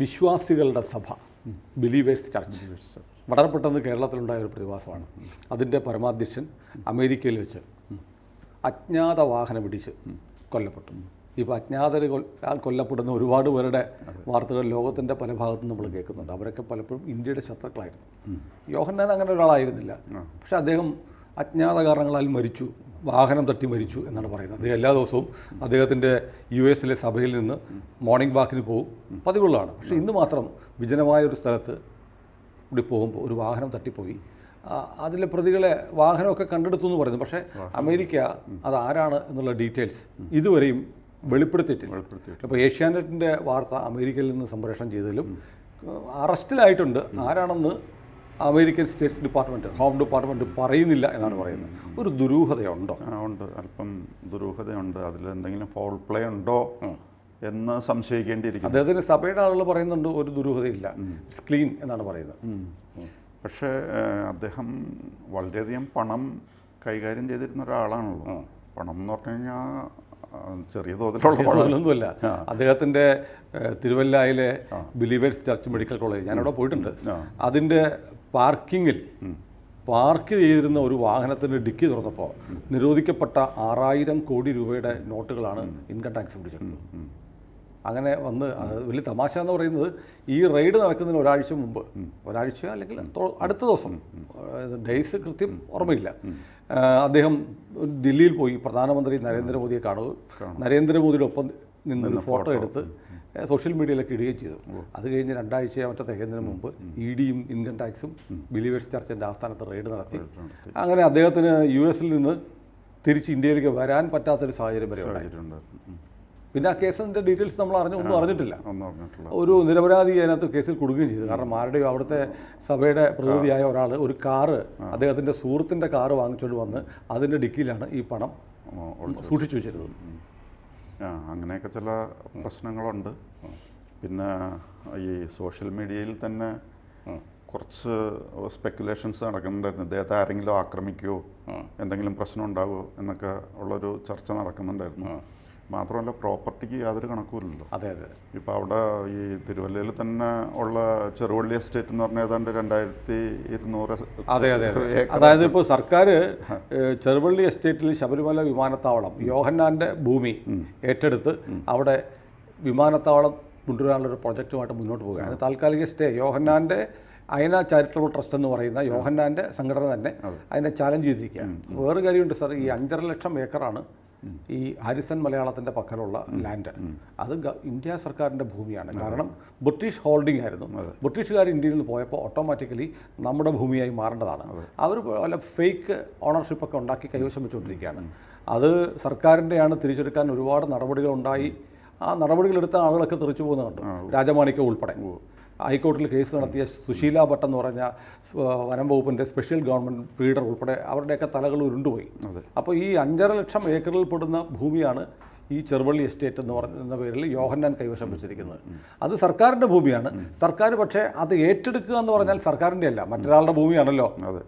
വിശ്വാസികളുടെ സഭ believers church. വളരെ പെട്ടെന്ന് കേരളത്തിലുണ്ടായ ഒരു പ്രതിഭാസമാണ്. അതിന്റെ പരമാധ്യക്ഷൻ അമേരിക്കയിൽ വെച്ച് അജ്ഞാത വാഹനം ഇടിച്ച് കൊല്ലപ്പെട്ടു. ഇപ്പോൾ അജ്ഞാതർ കൊല്ലപ്പെടുന്ന ഒരുപാട് പേരുടെ വാർത്തകൾ ലോകത്തിന്റെ പല ഭാഗത്തും നമ്മൾ കേൾക്കുന്നുണ്ട്. അവരൊക്കെ പലപ്പോഴും ഇന്ത്യയുടെ ശത്രുക്കളായിരുന്നു. യോഹന്നാൻ അങ്ങനെ ഒരാളായിരുന്നില്ല. പക്ഷെ അദ്ദേഹം അജ്ഞാത കാരണങ്ങളാൽ മരിച്ചു. വാഹനം തട്ടി മരിച്ചു എന്നാണ് പറയുന്നത്. അദ്ദേഹം എല്ലാ ദിവസവും അദ്ദേഹത്തിന്റെ യു എസിലെ സഭയിൽ നിന്ന് മോർണിംഗ് വാക്കിന് പോകും പതിവുള്ളതാണ്. പക്ഷേ ഇന്ന് മാത്രം വിജനമായ ഒരു സ്ഥലത്ത് കൂടി പോകുമ്പോൾ ഒരു വാഹനം തട്ടിപ്പോയി. അതിലെ പ്രതികളെ വാഹനമൊക്കെ കണ്ടെടുത്തു എന്ന് പറയുന്നു. പക്ഷേ അമേരിക്ക അത് ആരാണ് എന്നുള്ള ഡീറ്റെയിൽസ് ഇതുവരെയും വെളിപ്പെടുത്തിയിട്ടില്ല. അപ്പോൾ ഏഷ്യാനെറ്റിന്റെ വാർത്ത അമേരിക്കയിൽ നിന്ന് സംപ്രേഷണം ചെയ്തതിലും അറസ്റ്റിലായിട്ടുണ്ട്. ആരാണെന്ന് American states department home department പറയുന്നില്ല എന്നാണ് പറയുന്നത്. ഒരു ദുരൂഹതയുണ്ടോ? ഉണ്ട് അല്പം ദുരൂഹതയുണ്ട്. അതിൽ എന്തെങ്കിലും ഫോൾ പ്ലേ ഉണ്ടോ? എന്ന് സംശയിക്കേണ്ടിയിരിക്കുന്നു. അദ്ദേഹത്തിന് സഭയുടെ ആളുകൾ പറയുന്നുണ്ട് ഒരു ദുരൂഹതയില്ല. ക്ലീൻ എന്നാണ് പറയുന്നത്. പക്ഷേ അദ്ദേഹം വളരെയധികം പണം കൈകാര്യം ചെയ്തിരുന്ന ഒരാളാണല്ലോ പണം എന്ന് പറഞ്ഞു കഴിഞ്ഞാൽ ചെറിയ തോതിലുള്ള അദ്ദേഹത്തിന്റെ അദ്ദേഹത്തിന്റെ തിരുവല്ലായിലെ ബിലീവേഴ്സ് ചർച്ച് മെഡിക്കൽ കോളേജ് ഞാനവിടെ പോയിട്ടുണ്ട്. അതിന്റെ അതിന്റെ പാർക്കിങ്ങിൽ പാർക്ക് ചെയ്തിരുന്ന ഒരു വാഹനത്തിന്റെ ഡിക്കി തുറന്നപ്പോൾ നിരോധിക്കപ്പെട്ട ആറായിരം കോടി രൂപയുടെ നോട്ടുകളാണ് ഇൻകം ടാക്സ് പിടിച്ചെടുത്തത്. അങ്ങനെ വന്ന് വലിയ തമാശ എന്ന് പറയുന്നത് ഈ റെയ്ഡ് നടക്കുന്നതിന് ഒരാഴ്ച മുമ്പ് ഒരാഴ്ച അല്ലെങ്കിൽ അടുത്ത ദിവസം ഡേയ്സ് കൃത്യം ഓർമ്മയില്ല. അദ്ദേഹം ദില്ലിയിൽ പോയി പ്രധാനമന്ത്രി നരേന്ദ്രമോദിയെ കാണുക. നരേന്ദ്രമോദിയുടെ ഒപ്പം നിന്ന് ഫോട്ടോ എടുത്ത് സോഷ്യൽ മീഡിയയിലൊക്കെ ഇടുകയും ചെയ്തു. അത് കഴിഞ്ഞ് രണ്ടാഴ്ച മറ്റോ തികയുന്നതിന് മുമ്പ് ഇ ഡിയും ഇൻകം ടാക്സും ബിലീവേഴ്സ് ചർച്ചിന്റെ ആസ്ഥാനത്ത് റെയ്ഡ് നടത്തി. അങ്ങനെ അദ്ദേഹത്തിന് യു എസിൽ നിന്ന് തിരിച്ച് ഇന്ത്യയിലേക്ക് വരാൻ പറ്റാത്തൊരു സാഹചര്യം വരെ ഉണ്ടായിട്ടുണ്ട് പിന്നെ ആ കേസിന്റെ ഡീറ്റെയിൽസ് നമ്മൾ അറിഞ്ഞു ഒന്നും അറിഞ്ഞിട്ടില്ല. ഒരു നിരപരാധി അതിനകത്ത് കേസിൽ കൊടുക്കുകയും ചെയ്തു. കാരണം ആരുടെയോ അവിടുത്തെ സഭയുടെ പ്രതിനിധിയായ ഒരാൾ ഒരു കാറ് അദ്ദേഹത്തിന്റെ സുഹൃത്തിന്റെ കാറ് വാങ്ങിച്ചുകൊണ്ട് വന്ന് അതിന്റെ ഡിക്കിയിലാണ് ഈ പണം സൂക്ഷിച്ചു വെച്ചിരുന്നത്. അങ്ങനെയൊക്കെ ചില പ്രശ്നങ്ങളുണ്ട്. പിന്നെ ഈ സോഷ്യൽ മീഡിയയിൽ തന്നെ കുറച്ച് സ്പെക്കുലേഷൻസ് നടക്കുന്നുണ്ടായിരുന്നു. ഇദ്ദേഹത്തെ ആരെങ്കിലും ആക്രമിക്കുമോ എന്തെങ്കിലും പ്രശ്നം ഉണ്ടാവുമോ എന്നൊക്കെ ഉള്ളൊരു ചർച്ച നടക്കുന്നുണ്ടായിരുന്നു. മാത്രമല്ല പ്രോപ്പർട്ടിക്ക് യാതൊരു കണക്കുമില്ലല്ലോ. അതെ അതെ. ഇപ്പോൾ അവിടെ ഈ തിരുവല്ലയിൽ തന്നെ ഉള്ള ചെറുവള്ളി എസ്റ്റേറ്റ് എന്ന് പറഞ്ഞാൽ ഏതാണ്ട് രണ്ടായിരത്തി ഇരുന്നൂറ് അതെ അതെ അതെ. അതായത് ഇപ്പോൾ സർക്കാർ ചെറുവള്ളി എസ്റ്റേറ്റിൽ ശബരിമല വിമാനത്താവളം യോഹന്നാന്റെ ഭൂമി ഏറ്റെടുത്ത് അവിടെ വിമാനത്താവളം കൊണ്ടുവരാനുള്ളൊരു പ്രൊജക്റ്റുമായിട്ട് മുന്നോട്ട് പോകുകയാണ് താൽക്കാലിക സ്റ്റേ യോഹന്നാന്റെ അയന ചാരിറ്റബിൾ ട്രസ്റ്റ് എന്ന് പറയുന്ന യോഹന്നാന്റെ സംഘടന തന്നെ അതിനെ ചാലഞ്ച് ചെയ്തിരിക്കുകയാണ്. വേറൊരു കാര്യമുണ്ട് സാർ ഈ അഞ്ചര ലക്ഷം ഏക്കറാണ് ഈ ഹാരിസൺ മലയാളത്തിന്റെ പക്കലുള്ള ലാൻഡ്. അത് ഇന്ത്യ സർക്കാരിന്റെ ഭൂമിയാണ്. കാരണം ബ്രിട്ടീഷ് ഹോൾഡിംഗ് ആയിരുന്നു. ബ്രിട്ടീഷുകാർ ഇന്ത്യയിൽ നിന്ന് പോയപ്പോൾ ഓട്ടോമാറ്റിക്കലി നമ്മുടെ ഭൂമിയായി മാറേണ്ടതാണ്. അവർ വല്ല ഫേക്ക് ഓണർഷിപ്പൊക്കെ ഉണ്ടാക്കി കൈവശം വെച്ചുകൊണ്ടിരിക്കുകയാണ് അത് സർക്കാരിന്റെയാണ് തിരിച്ചെടുക്കാൻ ഒരുപാട് നടപടികൾ ഉണ്ടായി ആ നടപടികളെടുത്ത ആളുകളൊക്കെ തെറിച്ചു പോകുന്നുണ്ട്. രാജമാണിക്യം ഉൾപ്പെടെ. ഹൈക്കോടതിയിൽ കേസ് നടത്തിയ സുശീല ഭട്ട് എന്ന് പറഞ്ഞ വനം വകുപ്പിന്റെ സ്പെഷ്യൽ ഗവൺമെന്റ് ബ്രീഡർ ഉൾപ്പെടെ അവരുടെയൊക്കെ തലകൾ ഉരുണ്ടുപോയി. അപ്പോൾ ഈ അഞ്ചര ലക്ഷം ഏക്കറിൽ പെടുന്ന ഭൂമിയാണ് ഈ ചെറുവള്ളി എസ്റ്റേറ്റ് എന്ന് പറയുന്ന പേരിൽ യോഹന്നാൻ കൈവശം വെച്ചിരിക്കുന്നത്. അത് സർക്കാരിന്റെ ഭൂമിയാണ്. സർക്കാർ പക്ഷേ അത് ഏറ്റെടുക്കുക എന്ന് പറഞ്ഞാൽ സർക്കാരിന്റെ അല്ല മറ്റൊരാളുടെ ഭൂമിയാണല്ലോ അത്.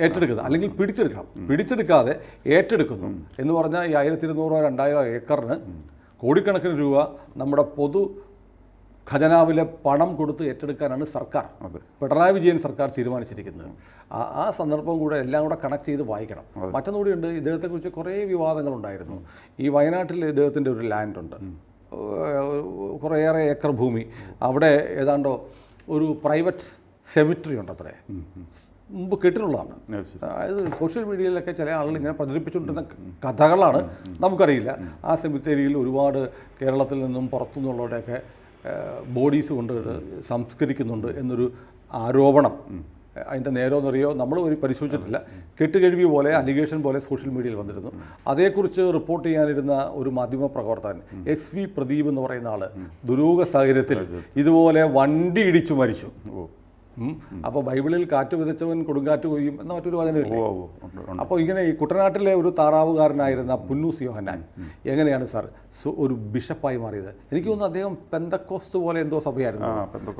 ഏറ്റെടുക്കുന്നത്. അല്ലെങ്കിൽ പിടിച്ചെടുക്കണം. പിടിച്ചെടുക്കാതെ ഏറ്റെടുക്കുന്നു. എന്ന് പറഞ്ഞാൽ ഈ ആയിരത്തി ഇരുന്നൂറോ രണ്ടായിരം ഏക്കറിന് കോടിക്കണക്കിന് രൂപ നമ്മുടെ പൊതു ഖജനാവിലെ പണം കൊടുത്ത് ഏറ്റെടുക്കാനാണ് സർക്കാർ. പിണറായി വിജയൻ സർക്കാർ തീരുമാനിച്ചിരിക്കുന്നത്. ആ ആ സന്ദർഭം കൂടെ എല്ലാം കൂടെ കണക്ട് ചെയ്ത് വായിക്കണം. മറ്റൊന്നുകൂടിയുണ്ട് ഇദ്ദേഹത്തെക്കുറിച്ച് കുറേ വിവാദങ്ങളുണ്ടായിരുന്നു. ഈ വയനാട്ടിൽ ഇദ്ദേഹത്തിന്റെ ഒരു ലാൻഡുണ്ട് കുറേയേറെ ഏക്കർ ഭൂമി. അവിടെ ഏതാണ്ടോ ഒരു പ്രൈവറ്റ് സെമിറ്ററി ഉണ്ട് അത്രേ മുമ്പ് കേട്ടിട്ടുള്ളതാണ്. അതായത് സോഷ്യൽ മീഡിയയിലൊക്കെ ചില ആളുകൾ ഇങ്ങനെ പ്രചരിപ്പിച്ചുകൊണ്ടിരുന്ന കഥകളാണ് നമുക്കറിയില്ല. ആ സെമിത്തേരിയിൽ ഒരുപാട് കേരളത്തിൽ നിന്നും പുറത്തുനിന്നുള്ളവരുടെയൊക്കെ ബോഡീസ് കൊണ്ട് സംസ്കരിക്കുന്നുണ്ട് എന്നൊരു ആരോപണം. അതിന്റെ നേരോന്നറിയോ നമ്മൾ ഒരു പരിശോധിച്ചിട്ടില്ല. കെട്ടുകഴിവി പോലെ അലിഗേഷൻ പോലെ സോഷ്യൽ മീഡിയയിൽ വന്നിരുന്നു. അതേക്കുറിച്ച് റിപ്പോർട്ട് ചെയ്യാനിരുന്ന ഒരു മാധ്യമ പ്രവർത്തകൻ എസ് വി പ്രദീപ് എന്ന് പറയുന്ന ആൾ ദുരൂഹ സാഹചര്യത്തിൽ ഇതുപോലെ വണ്ടി ഇടിച്ചു മരിച്ചു. അപ്പോൾ ബൈബിളിൽ കാറ്റ് വിതച്ചവൻ കൊടുങ്കാറ്റ് കൊയ്യും എന്ന മറ്റൊരു വചനമില്ലേ ഉണ്ട് അപ്പോൾ ഇങ്ങനെ ഈ കുട്ടനാട്ടിലെ ഒരു താറാവുകാരനായിരുന്ന പുന്നൂസ് യോഹന്നാൻ എങ്ങനെയാണ് സാർ ഒരു ബിഷപ്പായി മാറിയത്? എനിക്ക് തോന്നുന്നു അദ്ദേഹം പെന്തക്കോസ്ത് പോലെ എന്തോ സഭയായിരുന്നു.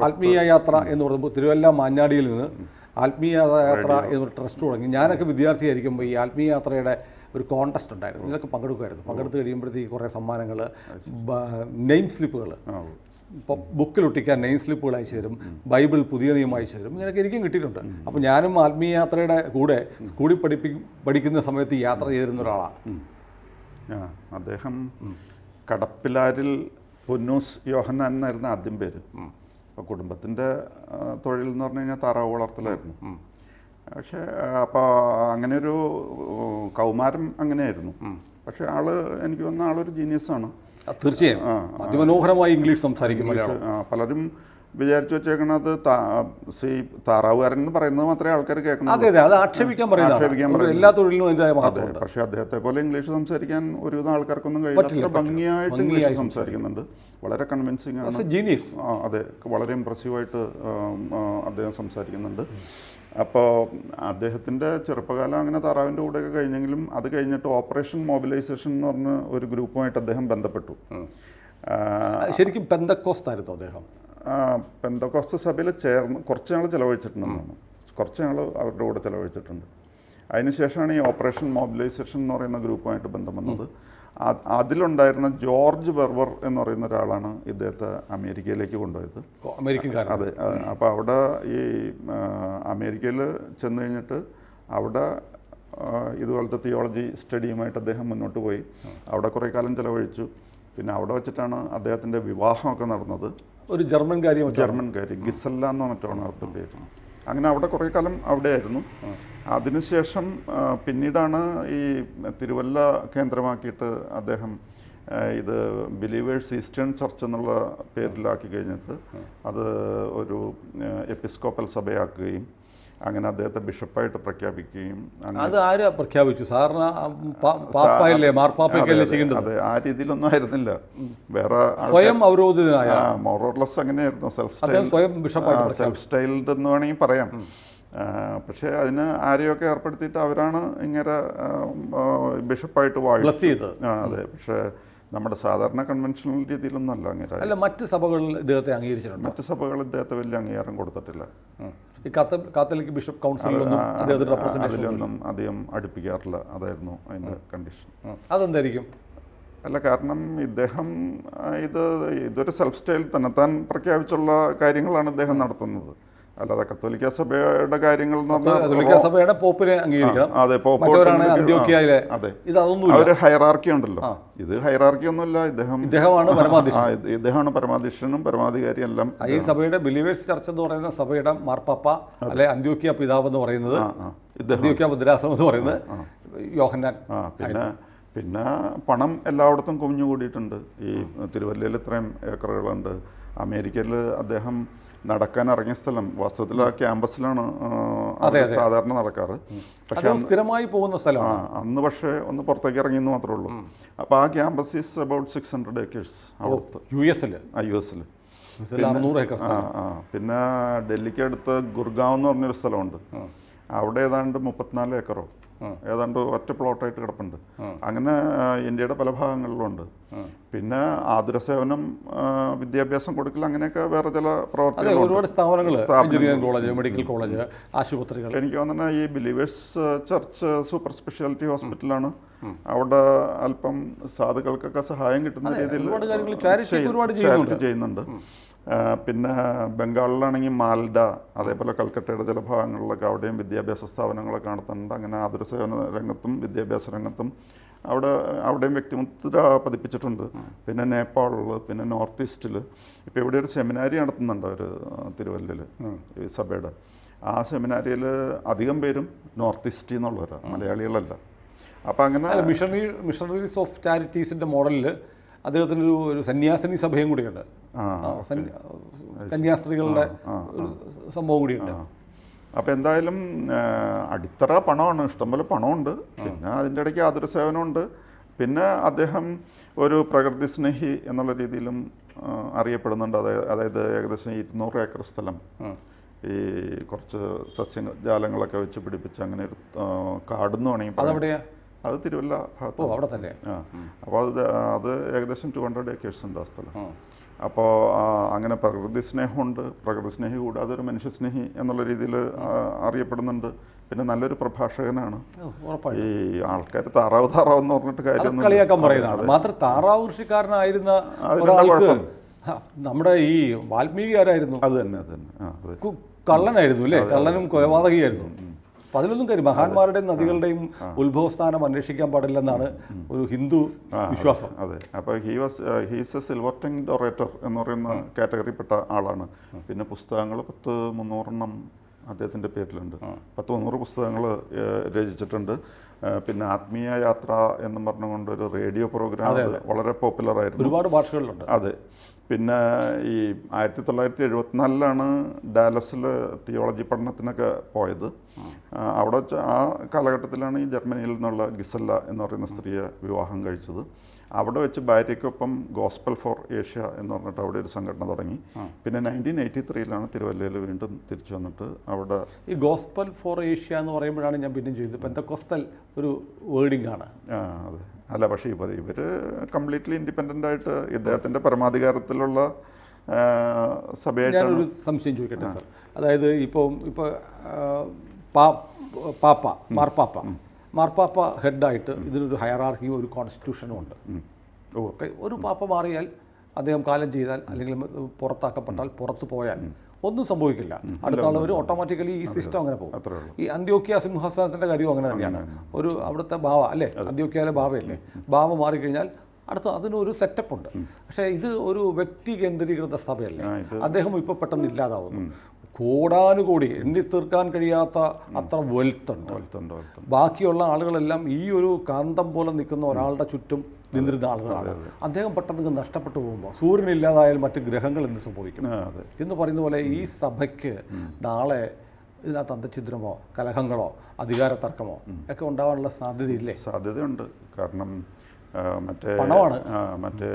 ആത്മീയ യാത്ര എന്ന് പറയുമ്പോൾ തിരുവല്ല മാഞ്ഞാടിയിൽ നിന്ന് ആത്മീയ യാത്ര എന്നൊരു ട്രസ്റ്റ് തുടങ്ങി. ഞാനൊക്കെ വിദ്യാർത്ഥിയായിരിക്കുമ്പോൾ ഈ ആത്മീയ യാത്രയുടെ ഒരു കോൺടെസ്റ്റ് ഉണ്ടായിരുന്നു. ഇതിലൊക്കെ പങ്കെടുക്കുമായിരുന്നു. പങ്കെടുത്ത് കഴിയുമ്പോഴത്തേക്ക് കുറേ സമ്മാനങ്ങൾ നെയിം സ്ലിപ്പുകൾ ആ ബുക്കിൽ ഒട്ടിക്കാൻ നെയിം സ്ലിപ്പുകൾ അയച്ചു തരും ബൈബിൾ പുതിയ നിയമം അയച്ചു തരും ഇങ്ങനെയൊക്കെ എനിക്കും കിട്ടിയിട്ടുണ്ട്. അപ്പോൾ ഞാനും ആത്മീയ യാത്രയുടെ കൂടെ സ്കൂളിൽ പഠിപ്പി പഠിക്കുന്ന സമയത്ത് യാത്ര ചെയ്തിരുന്ന ഒരാളാണ്. അദ്ദേഹം കടപ്പിലാരിൽ പൊന്നൂസ് യോഹന്നാൻ എന്നായിരുന്നു ആദ്യം പേര്. അപ്പോൾ കുടുംബത്തിന്റെ തൊഴിൽ എന്ന് പറഞ്ഞു കഴിഞ്ഞാൽ താറാവ് വളർത്തലായിരുന്നു. പക്ഷേ അപ്പോൾ അങ്ങനെ ഒരു കൗമാരം അങ്ങനെയായിരുന്നു. പക്ഷേ ആൾ എനിക്ക് തോന്നുന്ന ആളൊരു ജീനിയസാണ് തീർച്ചയായും. അതിമനോഹരമായി ഇംഗ്ലീഷ് സംസാരിക്കും മലയാളം പലരും വിചാരിച്ചു വെച്ചേക്കണത് സി താറാവുകാരൻ എന്ന് പറയുന്നത് മാത്രമേ ആൾക്കാർ കേൾക്കണം അതെ അതെ അത് ആക്ഷേപിക്കാൻ പറയുന്നത്. എല്ലാ തൊഴിലിനും അതിന്റെ അതെ പക്ഷേ പക്ഷെ അദ്ദേഹത്തെ പോലെ ഇംഗ്ലീഷ് സംസാരിക്കാൻ ഒരുവിധം ആൾക്കാർക്കൊന്നും കഴിയില്ല. ഭംഗിയായിട്ട് ഇംഗ്ലീഷ് സംസാരിക്കുന്നുണ്ട്. വളരെ കൺവിൻസിങ് ആണ്. ജീനിയസ് അതെ വളരെ ഇമ്പ്രസീവായിട്ട് അദ്ദേഹം സംസാരിക്കുന്നുണ്ട്. അപ്പോൾ അദ്ദേഹത്തിന്റെ ചെറുപ്പകാലം അങ്ങനെ താറാവിന്റെ കൂടെയൊക്കെ കഴിഞ്ഞെങ്കിലും അത് കഴിഞ്ഞിട്ട് ഓപ്പറേഷൻ മൊബിലൈസേഷൻ എന്ന് പറഞ്ഞ ഒരു ഗ്രൂപ്പുമായിട്ട് അദ്ദേഹം ബന്ധപ്പെട്ടു. ശരിക്കും പെന്തക്കോസ്തായിരുന്നു അദ്ദേഹം. പെന്തക്കോസ്ത സഭയിൽ ചേർന്ന് കുറച്ച് ഞങ്ങൾ ചിലവഴിച്ചിട്ടുണ്ടെന്നാണ്. കുറച്ച് ഞങ്ങൾ അവരുടെ കൂടെ ചിലവഴിച്ചിട്ടുണ്ട്. അതിനുശേഷമാണ് ഈ ഓപ്പറേഷൻ മൊബിലൈസേഷൻ എന്ന് പറയുന്ന ഗ്രൂപ്പുമായിട്ട് ബന്ധം വന്നത്. അതിലുണ്ടായിരുന്ന ജോർജ് ബെർവർ എന്ന് പറയുന്ന ഒരാളാണ് ഇദ്ദേഹത്തെ അമേരിക്കയിലേക്ക് കൊണ്ടുപോയത്. അമേരിക്കൻ അതെ അപ്പോൾ അവിടെ ഈ അമേരിക്കയിൽ ചെന്ന് കഴിഞ്ഞിട്ട് അവിടെ ഇതുപോലത്തെ തിയോളജി സ്റ്റഡിയുമായിട്ട് അദ്ദേഹം മുന്നോട്ട് പോയി. അവിടെ കുറേ കാലം ചിലവഴിച്ചു. പിന്നെ അവിടെ വെച്ചിട്ടാണ് അദ്ദേഹത്തിന്റെ വിവാഹമൊക്കെ നടന്നത്. ഒരു ജർമ്മൻ കാര്യം. ജർമ്മൻകാരി ഗിസല്ല എന്ന് പറഞ്ഞിട്ടാണ് അവരുടെ പേര്. അങ്ങനെ അവിടെ കുറേ കാലം അവിടെയായിരുന്നു. അതിനുശേഷം പിന്നീടാണ് ഈ തിരുവല്ല കേന്ദ്രമാക്കിയിട്ട് അദ്ദേഹം ഇത് ബിലീവേഴ്സ് ഈസ്റ്റേൺ ചർച്ച് എന്നുള്ള പേരിലാക്കി കഴിഞ്ഞിട്ട് അത് ഒരു എപ്പിസ്കോപ്പൽ സഭയാക്കുകയും അങ്ങനെ അദ്ദേഹത്തെ ബിഷപ്പായിട്ട് പ്രഖ്യാപിക്കുകയും അത് ആര് പ്രഖ്യാപിച്ചു? സാറിന് പാപ്പായല്ലേ? മാർപ്പാപ്പയ്ക്കല്ലേ അതെ, ചെയ്യേണ്ടത്? അതെ ആ രീതിയിലൊന്നും ആയിരുന്നില്ല. വേറെ സ്വയം അവരോധിതനായ മോറോർലെസ് അങ്ങനെയായിരുന്നു. സെൽഫ് സ്റ്റൈൽ സ്വയം ബിഷപ്പായിട്ട് സെൽഫ് സ്റ്റൈൽഡ് എന്ന് വേണമെങ്കിൽ പറയാം. പക്ഷേ അതിന് ആരെയൊക്കെ ഏർപ്പെടുത്തിയിട്ട് അവരാണ് ഇങ്ങനെ ബിഷപ്പായിട്ട് വാഴി ബ്ലസ് ചെയ്തത്. ആ അതെ. പക്ഷേ നമ്മുടെ സാധാരണ കൺവെൻഷണൽ രീതിയിലൊന്നും അല്ല അങ്ങനെ. അല്ല മറ്റ് സഭകളിൽ ഇദ്ദേഹത്തെ അംഗീകരിച്ചിട്ടുണ്ട്? മറ്റ് സഭകൾ ഇദ്ദേഹത്തെ വലിയ അംഗീകാരം കൊടുത്തിട്ടില്ല. ഈ കാത്ത കാത്തലിക് ബിഷപ്പ് കൗൺസിലൊന്നും ആ, അദ്ദേഹത്തിന് ആ, റെപ്രസെന്റേഷൻ അതിലൊന്നും അധികം അടുപ്പിക്കാറില്ല. അതായിരുന്നു അതിന്റെ കണ്ടീഷൻ അതെന്തായിരിക്കും? അല്ല കാരണം ഇദ്ദേഹം ഇത് ഇതൊരു സെൽഫ് സ്റ്റൈൽ തന്നെ താൻ പ്രഖ്യാപിച്ചുള്ള കാര്യങ്ങളാണ് ഇദ്ദേഹം നടത്തുന്നത്. അല്ലാതെ കത്തോലിക്ക സഭയുടെ കാര്യങ്ങൾ എന്ന് കത്തോലിക്ക സഭയുടെ പോപ്പിനെ അംഗീകരിക്കണം. അതെ പോപ്പ് മറ്റവരാണ് അന്ത്യോക്യയിലെ അതെ. ഇത് അതൊന്നുമില്ല അവർ ഹൈറാർക്കി ഉണ്ടല്ലോ. ഇത് ഹൈറാർക്കി ഒന്നുമില്ല ഇദ്ദേഹം ഇദ്ദേഹമാണ് പരമാധ്യക്ഷൻ പരമാധികാരിയും ഇദ്ദേഹമാണ് പരമാധ്യക്ഷനും പരമാധികാരി എല്ലാം. ഈ സഭയുടെ ബിലീവേഴ്സ് ചർച്ച് എന്ന് പറയുന്ന സഭയുടെ മാർപ്പാപ്പ അല്ലെ അന്ത്യോക്യ പിതാവ് എന്ന് പറയുന്നത് അന്ത്യോക്യ ഭദ്രാസനം എന്ന് പറയുന്നത് യോഹന്നാൻ പിന്നെ പിന്നെ പണം എല്ലായിടത്തും കുമിഞ്ഞുകൂടിയിട്ടുണ്ട്. ഈ തിരുവല്ലയിൽ ഇത്രയും ഏക്കറുകളുണ്ട്. അമേരിക്കയിൽ അദ്ദേഹം നടക്കാൻ ഇറങ്ങിയ സ്ഥലം. വാസ്തവത്തിൽ ആ ക്യാമ്പസിലാണ് സാധാരണ നടക്കാറ്. പക്ഷെ സ്ഥിരമായി പോകുന്ന സ്ഥലമാണ്. അന്ന് പക്ഷേ ഒന്ന് പുറത്തേക്ക് ഇറങ്ങിയെന്ന് മാത്രമേ ഉള്ളൂ. അപ്പോൾ ആ campus is about six hundred acres അവിടുത്തെ. യു എസിൽ ആ യു എസിൽ ആ പിന്നെ ഡൽഹിക്ക് അടുത്ത് ഗുർഗാവ് എന്ന് പറഞ്ഞൊരു സ്ഥലമുണ്ട്. അവിടെ ഏതാണ്ട് മുപ്പത്തിനാല് ഏക്കറോ. ഏതാണ്ട് ഒറ്റ പ്ലോട്ടായിട്ട് കിടപ്പുണ്ട്. അങ്ങനെ ഇന്ത്യയുടെ പല ഭാഗങ്ങളിലുണ്ട്. പിന്നെ ആതുര സേവനം വിദ്യാഭ്യാസം കൊടുക്കൽ അങ്ങനെയൊക്കെ വേറെ ചില പ്രവർത്തനങ്ങൾ പ്രവർത്തികളുണ്ട് ഒരുപാട് സ്ഥാപനങ്ങൾ സ്ഥാപനങ്ങൾ. എഞ്ചിനീയറിംഗ് കോളേജ് മെഡിക്കൽ കോളേജ് ആശുപത്രികൾ. എനിക്ക് തോന്നുന്ന ഈ ബിലീവേഴ്സ് ചർച്ച് സൂപ്പർ സ്പെഷ്യാലിറ്റി ഹോസ്പിറ്റലാണ്. അവിടെ അല്പം സാധുക്കൾക്കൊക്കെ സഹായം കിട്ടുന്ന രീതിയിൽ ഒരുപാട് കാര്യങ്ങൾ ചെയ്യുന്നുണ്ട്. പിന്നെ ബംഗാളിലാണെങ്കിൽ മാൽഡ അതേപോലെ കൽക്കട്ടയുടെ ചില ഭാഗങ്ങളിലൊക്കെ അവിടെയും വിദ്യാഭ്യാസ സ്ഥാപനങ്ങളൊക്കെ നടത്തുന്നുണ്ട്. അങ്ങനെ ആതുര സേവന രംഗത്തും വിദ്യാഭ്യാസ രംഗത്തും അവിടെ അവിടെയും വ്യക്തിമുദ്ര പതിപ്പിച്ചിട്ടുണ്ട്. പിന്നെ നേപ്പാളിൽ പിന്നെ നോർത്ത് ഈസ്റ്റിൽ ഇപ്പോൾ ഇവിടെ ഒരു സെമിനാരി നടത്തുന്നുണ്ട് അവർ തിരുവല്ലയിൽ ഈ സഭയുടെ. ആ സെമിനാരിയിൽ അധികം പേരും നോർത്ത് ഈസ്റ്റിൽ നിന്നുള്ളവരാണ് മലയാളികളല്ല. അപ്പം അങ്ങനെ മിഷണറി മിഷണറീസ് ഓഫ് ചാരിറ്റീസിന്റെ മോഡലിൽ അദ്ദേഹത്തിന് ഒരു ഒരു സന്യാസിനി സഭയും കൂടിയുണ്ട്. കന്യാസ്ത്രീകളുടെ ഒരു സംഭവം കൂടിയുണ്ട്. അപ്പോൾ എന്തായാലും അടിത്തറ പണമാണ്. ഇഷ്ടംപോലെ പണമുണ്ട്. പിന്നെ അതിന്റെ ഇടയ്ക്ക് ആതുര സേവനമുണ്ട്. പിന്നെ അദ്ദേഹം ഒരു പ്രകൃതി സ്നേഹി എന്നുള്ള രീതിയിലും അറിയപ്പെടുന്നുണ്ട്. അതായത് അതായത് ഏകദേശം ഇരുന്നൂറ് ഏക്കർ സ്ഥലം. ഈ കുറച്ച് സസ്യ സസ്യജാലങ്ങളൊക്കെ വെച്ച് പിടിപ്പിച്ച് അങ്ങനെ ഒരു കാടുന്നു വേണമെങ്കിൽ അത് തിരുവല്ല ഭാഗത്ത് അവിടെ തന്നെ. ആ അപ്പോൾ അത് അത് ഏകദേശം ടു ഹൺഡ്രഡ് ഏക്കേഴ്സ് ഉണ്ട് ആ സ്ഥലം. അപ്പോൾ അങ്ങനെ പ്രകൃതി സ്നേഹമുണ്ട്. പ്രകൃതി സ്നേഹി കൂടാതെ ഒരു മനുഷ്യ സ്നേഹി എന്നുള്ള രീതിയിൽ അറിയപ്പെടുന്നുണ്ട്. പിന്നെ നല്ലൊരു പ്രഭാഷകനാണ്. ഈ ആൾക്കാർ താറാവ് താറാവ് എന്ന് പറഞ്ഞിട്ട് കാര്യം കളിയാക്കാൻ മാത്രം താറാവ് കൃഷിക്കാരനായിരുന്ന നമ്മുടെ ഈ വാൽമീകി ആരായിരുന്നു അത് തന്നെ. അത്. തന്നെ കള്ളനായിരുന്നു അല്ലേ? കള്ളനും കൊലപാതകിയായിരുന്നു. അപ്പൊ അതിലൊന്നും കാര്യം മഹാന്മാരുടെയും നദികളുടെയും ഉത്ഭവസ്ഥാനം അന്വേഷിക്കാൻ പാടില്ലെന്നാണ് ഒരു ഹിന്ദു വിശ്വാസം. അതെ. അപ്പോൾ he was he's a silver tongued orator എന്ന് പറയുന്ന കാറ്റഗറിപ്പെട്ട ആളാണ്. പിന്നെ പുസ്തകങ്ങൾ പത്ത് മുന്നൂറെണ്ണം അദ്ദേഹത്തിന്റെ പേരിലുണ്ട്. പത്ത് മുന്നൂറ് പുസ്തകങ്ങൾ രചിച്ചിട്ടുണ്ട്. പിന്നെ ആത്മീയ യാത്ര എന്ന് പറഞ്ഞുകൊണ്ട് ഒരു റേഡിയോ പ്രോഗ്രാം വളരെ പോപ്പുലർ ആയിരുന്നു. ഒരുപാട് ഭാഷകളിലുണ്ട്. അതെ. പിന്നെ ഈ ആയിരത്തി തൊള്ളായിരത്തി എഴുപത്തിനാലിലാണ് ഡാലസിൽ തിയോളജി പഠനത്തിനൊക്കെ പോയത്. അവിടെ വെച്ച് ആ കാലഘട്ടത്തിലാണ് ഈ ജർമ്മനിയിൽ നിന്നുള്ള ഗിസല്ല എന്ന് പറയുന്ന സ്ത്രീയെ വിവാഹം കഴിച്ചത്. അവിടെ വെച്ച് ഭാര്യയ്ക്കൊപ്പം ഗോസ്പൽ ഫോർ ഏഷ്യ എന്ന് പറഞ്ഞിട്ട് അവിടെ ഒരു സംഘടന തുടങ്ങി. പിന്നെ നയന്റീൻ എയ്റ്റി ത്രീയിലാണ് തിരുവല്ലയിൽ വീണ്ടും തിരിച്ചു വന്നിട്ട് അവിടെ ഈ ഗോസ്പൽ ഫോർ ഏഷ്യ എന്ന് പറയുമ്പോഴാണ് ഞാൻ പിന്നെയും ചെയ്തത്. പെന്തക്കോസ്തൽ ഒരു വേർഡിംഗ് ആണ്. ആ, അതെ. അല്ല പക്ഷേ ഇവർ ഇവർ കംപ്ലീറ്റ്ലി ഇൻഡിപെൻഡന്റ് ആയിട്ട് ഇദ്ദേഹത്തിന്റെ പരമാധികാരത്തിലുള്ള സഭയായിട്ട് സഭയായിട്ടാണ് സംശയം ചോദിക്കട്ടെ സാർ? അതായത് ഇപ്പോൾ ഇപ്പോൾ പാപ്പ മാർപ്പാപ്പ. മാർപ്പാപ്പ ഹെഡായിട്ട് ഇതിനൊരു ഹയറാർക്കിയും ഒരു കോൺസ്റ്റിറ്റ്യൂഷനും ഉണ്ട്. ഓക്കെ ഒരു പാപ്പ മാറിയാൽ അദ്ദേഹം കാലം ചെയ്താൽ അല്ലെങ്കിൽ പുറത്താക്കപ്പെട്ടാൽ പുറത്തു പോയാൽ ഒന്നും സംഭവിക്കില്ല. അടുത്ത ഓട്ടോമാറ്റിക്കലി ഈ സിസ്റ്റം അങ്ങനെ പോകും. ഈ അന്ത്യോക്യ സിംഹാസനത്തിന്റെ കാര്യവും അങ്ങനെ തന്നെയാണ്. ഒരു അവിടുത്തെ ഭാവ അല്ലേ? അന്ത്യോക്യയിലെ ഭാവയല്ലേ? ഭാവ മാറിക്കഴിഞ്ഞാൽ അടുത്ത അതിനൊരു സെറ്റപ്പ് ഉണ്ട്. പക്ഷേ ഇത് ഒരു വ്യക്തി കേന്ദ്രീകൃത സഭയല്ലേ? അദ്ദേഹം ഇപ്പോൾ പെട്ടെന്ന് ഇല്ലാതാവുന്നു. കോടാനുകോടി എണ്ണി തീർക്കാൻ കഴിയാത്ത അത്ര വെൽത്ത് ഉണ്ട് വളർത്തുണ്ട് വളർത്തുണ്ട് ബാക്കിയുള്ള ആളുകളെല്ലാം ഈ ഒരു കാന്തം പോലെ നിൽക്കുന്ന ഒരാളുടെ ചുറ്റും നിന്നിരുന്ന ആളുകളാണ്. അദ്ദേഹം പെട്ടെന്ന് നഷ്ടപ്പെട്ടു പോകുമ്പോൾ സൂര്യൻ ഇല്ലാതായാൽ മറ്റ് ഗ്രഹങ്ങൾ എന്ത് സംഭവിക്കും? എന്ന് പറയുന്ന പോലെ ഈ സഭയ്ക്ക് നാളെ ഇതിനകത്ത് അന്തഛിദ്രമോ കലഹങ്ങളോ അധികാര തർക്കമോ ഒക്കെ ഉണ്ടാവാനുള്ള സാധ്യതയില്ലേ? സാധ്യതയുണ്ട്. കാരണം മറ്റേ മറ്റേ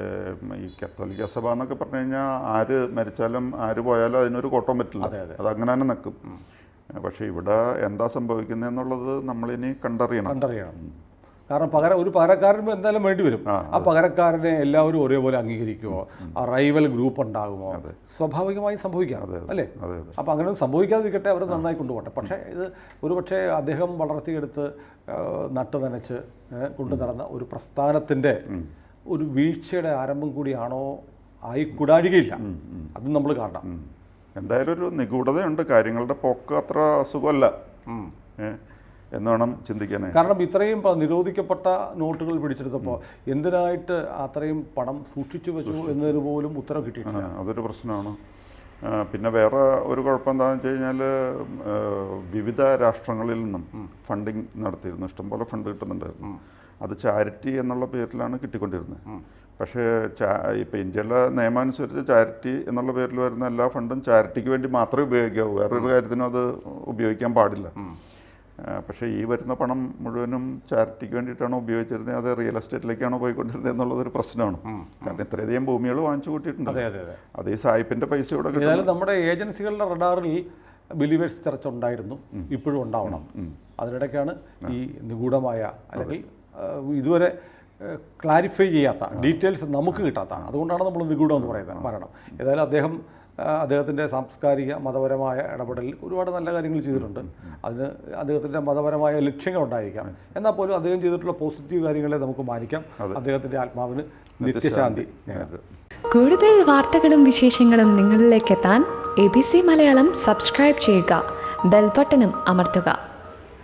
ഈ കത്തോലിക്ക സഭ എന്നൊക്കെ പറഞ്ഞു കഴിഞ്ഞാൽ ആര് മരിച്ചാലും ആര് പോയാലും അതിനൊരു കോട്ടം പറ്റില്ല. അത് അങ്ങനെ തന്നെ നിൽക്കും. പക്ഷേ ഇവിടെ എന്താ സംഭവിക്കുന്നത് എന്നുള്ളത് നമ്മളിനി കണ്ടറിയണം. കണ്ടറിയണം. കാരണം പകര ഒരു പകരക്കാരൻ എന്തായാലും വേണ്ടി വരും. ആ, പകരക്കാരനെ എല്ലാവരും ഒരേപോലെ അംഗീകരിക്കുമോ? ആ റൈവൽ ഗ്രൂപ്പ് ഉണ്ടാകുമോ? സ്വാഭാവികമായി സംഭവിക്കാം അല്ലേ? അപ്പോൾ അങ്ങനെ സംഭവിക്കാതിരിക്കട്ടെ അവർ നന്നായി കൊണ്ടുപോകട്ടെ പക്ഷേ ഇത് ഒരുപക്ഷെ അദ്ദേഹം വളർത്തിയെടുത്ത് നട്ട് നനച്ച് കൊണ്ടു നടന്ന ഒരു പ്രസ്ഥാനത്തിന്റെ ഒരു വീഴ്ചയുടെ ആരംഭം കൂടിയാണോ ആയി ആയിക്കൂടാഴികയില്ല അതും നമ്മൾ കാണണം. എന്തായാലും ഒരു നിഗൂഢതയുണ്ട്. കാര്യങ്ങളുടെ പോക്ക് അത്ര അസുഖമല്ല. എന്ന് വേണം ചിന്തിക്കാനായി കാരണം ഇത്രയും നിരോധിക്കപ്പെട്ട നോട്ടുകൾ പിടിച്ചെടുത്തപ്പോൾ എന്തിനായിട്ട് അത്രയും പണം സൂക്ഷിച്ചു വെച്ചു എന്നതിന് പോലും ഉത്തരം കിട്ടിയിട്ടില്ല. അതൊരു പ്രശ്നമാണ്. പിന്നെ വേറെ ഒരു കുഴപ്പം എന്താണെന്ന് വെച്ച് കഴിഞ്ഞാൽ വിവിധ രാഷ്ട്രങ്ങളിൽ നിന്നും ഫണ്ടിങ് നടത്തിയിരുന്നു. ഇഷ്ടംപോലെ ഫണ്ട് കിട്ടുന്നുണ്ടായിരുന്നു. അത് ചാരിറ്റി എന്നുള്ള പേരിലാണ് കിട്ടിക്കൊണ്ടിരുന്നത്. പക്ഷേ ചാ ഇപ്പോൾ ഇന്ത്യയിലെ നിയമാനുസരിച്ച് ചാരിറ്റി എന്നുള്ള പേരിൽ വരുന്ന എല്ലാ ഫണ്ടും ചാരിറ്റിക്ക് വേണ്ടി മാത്രമേ ഉപയോഗിക്കാവൂ. വേറൊരു കാര്യത്തിനും അത് ഉപയോഗിക്കാൻ പാടില്ല. പക്ഷേ ഈ വരുന്ന പണം മുഴുവനും ചാരിറ്റിക്ക് വേണ്ടിയിട്ടാണോ ഉപയോഗിച്ചിരുന്നത് അത് റിയൽ എസ്റ്റേറ്റിലേക്കാണോ പോയിക്കൊണ്ടിരുന്നത് എന്നുള്ളതൊരു പ്രശ്നമാണ്. കാരണം ഇത്രയധികം ഭൂമികൾ വാങ്ങിച്ചു കൂട്ടിയിട്ടുണ്ട്. അതെ അതെ അതെ. അത് ഈ സായിപ്പിന്റെ പൈസ ഇവിടെ കിട്ടും. നമ്മുടെ ഏജൻസികളുടെ റഡാറിൽ ബിലീവേഴ്സ് ചർച്ച ഉണ്ടായിരുന്നു. ഇപ്പോഴും ഉണ്ടാവണം. അതിനിടയ്ക്കാണ് ഈ നിഗൂഢമായ അല്ലെങ്കിൽ ഇതുവരെ ക്ലാരിഫൈ ചെയ്യാത്ത ഡീറ്റെയിൽസ് നമുക്ക് കിട്ടാത്ത അതുകൊണ്ടാണ് നമ്മൾ നിഗൂഢം എന്ന് പറയുന്നത് മരണം. ഏതായാലും അദ്ദേഹം അദ്ദേഹത്തിന്റെ സാംസ്കാരിക മതപരമായ ഇടപെടലിൽ ഒരുപാട് നല്ല കാര്യങ്ങൾ ചെയ്തിട്ടുണ്ട്. അതിന് അദ്ദേഹത്തിന്റെ മതപരമായ ലക്ഷ്യങ്ങൾ ഉണ്ടായിരിക്കാം. എന്നാൽ പോലും അദ്ദേഹം ചെയ്തിട്ടുള്ള പോസിറ്റീവ് കാര്യങ്ങളെ നമുക്ക് മാനിക്കാം. അദ്ദേഹത്തിന്റെ ആത്മാവിന് നിത്യശാന്തി. കൂടുതൽ വാർത്തകളും വിശേഷങ്ങളും നിങ്ങളിലേക്ക് എത്താൻ A B C Malayalam subscribe ചെയ്യുക. ബെൽബട്ടനും അമർത്തുക.